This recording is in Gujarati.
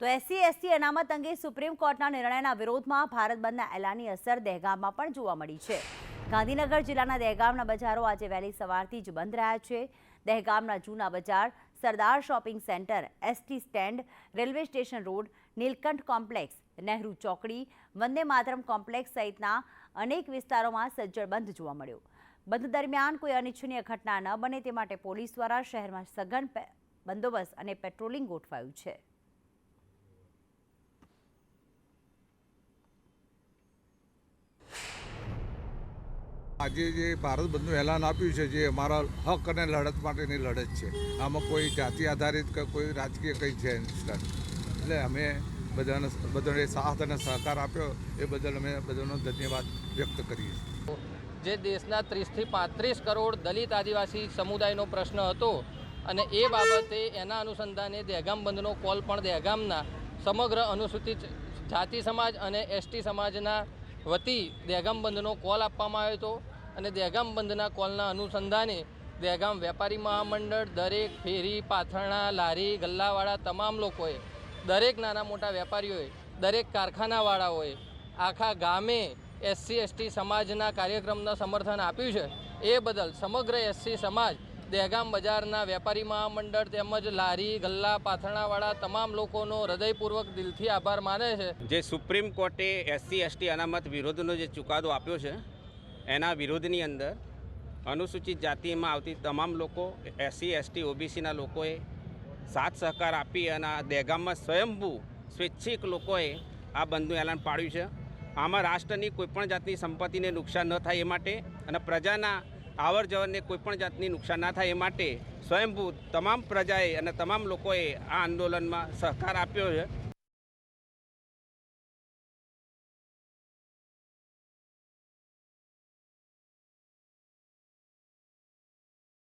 તો એસસી એસટી અનામત અંગે સુપ્રીમ કોર્ટના નિર્ણયના વિરોધમાં ભારત બંધના એલાની અસર દહેગામમાં પણ જોવા મળી છે. ગાંધીનગર જિલ્લાના દહેગામના બજારો આજે વહેલી સવારથી જ બંધ રહ્યા છે. દહેગામના જૂના બજાર, Sardar shopping centre, ST stand, railway station road, Nilkanth complex, Nehru ચોકડી, વંદે માતરમ કોમ્પ્લેક્સ સહિતના અનેક વિસ્તારોમાં સજ્જડ બંધ જોવા મળ્યો. બંધ દરમિયાન કોઈ અનિચ્છનીય ઘટના ન બને તે માટે પોલીસ દ્વારા શહેરમાં સઘન બંદોબસ્ત અને પેટ્રોલિંગ ગોઠવાયું છે. આજે જે ભારત બંધનું એલાન આપ્યું છે, જે અમારા હક અને લડત માટેની લડત છે, આમાં કોઈ જાતિ આધારિત કે કોઈ રાજકીય કંઈ છે એટલે અમે બધાને બધાને સાથ અને સહકાર આપ્યો, એ બદલ અમે બધાનો ધન્યવાદ વ્યક્ત કરીએ છીએ. જે દેશના ત્રીસથી પાંત્રીસ કરોડ દલિત આદિવાસી સમુદાયનો પ્રશ્ન હતો અને એ બાબતે એના અનુસંધાને દહેગામ બંધનો કોલ પણ દહેગામના સમગ્ર અનુસૂચિત જાતિ સમાજ અને એસટી સમાજના વતી દહેગામ બંધનો કોલ આપવામાં આવ્યો હતો. અને દહેગામ બંધના કોલના અનુસંધાને દહેગામ વેપારી મહામંડળ, દરેક ફેરી, પાથરણા, લારી, ગલ્લાવાળા તમામ લોકોએ, દરેક નાના મોટા વેપારીઓએ, દરેક કારખાનાવાળાઓએ, આખા ગામે એસસી, એસટી સમાજના કાર્યક્રમના સમર્થન આપ્યું છે. એ બદલ સમગ્ર એસસી સમાજ, દહેગામ બજારના વેપારી મહામંડળ તેમજ લારી, ગલ્લા, પાથરણાવાળા તમામ લોકોનો હૃદયપૂર્વક દિલથી આભાર માને છે. જે સુપ્રીમ કોર્ટે એસસી, એસટી અનામત વિરોધનો જે ચુકાદો આપ્યો છે એના વિરોધની અંદર અનુસૂચિત જાતિમાં આવતી તમામ લોકો, એસસી, એસટી, ઓબીસીના લોકોએ સાથ સહકાર આપી અને આ દહેગામમાં સ્વયંભૂ સ્વૈચ્છિક લોકોએ આ બંધનું એલાન પાડ્યું છે. આમાં રાષ્ટ્રની કોઈપણ જાતની સંપત્તિને નુકસાન ન થાય એ માટે અને પ્રજાના આવર જવરને કોઈપણ જાતની નુકસાન ના થાય એ માટે સ્વયંભૂ તમામ પ્રજાએ અને તમામ લોકોએ આ આંદોલનમાં સહકાર આપ્યો છે.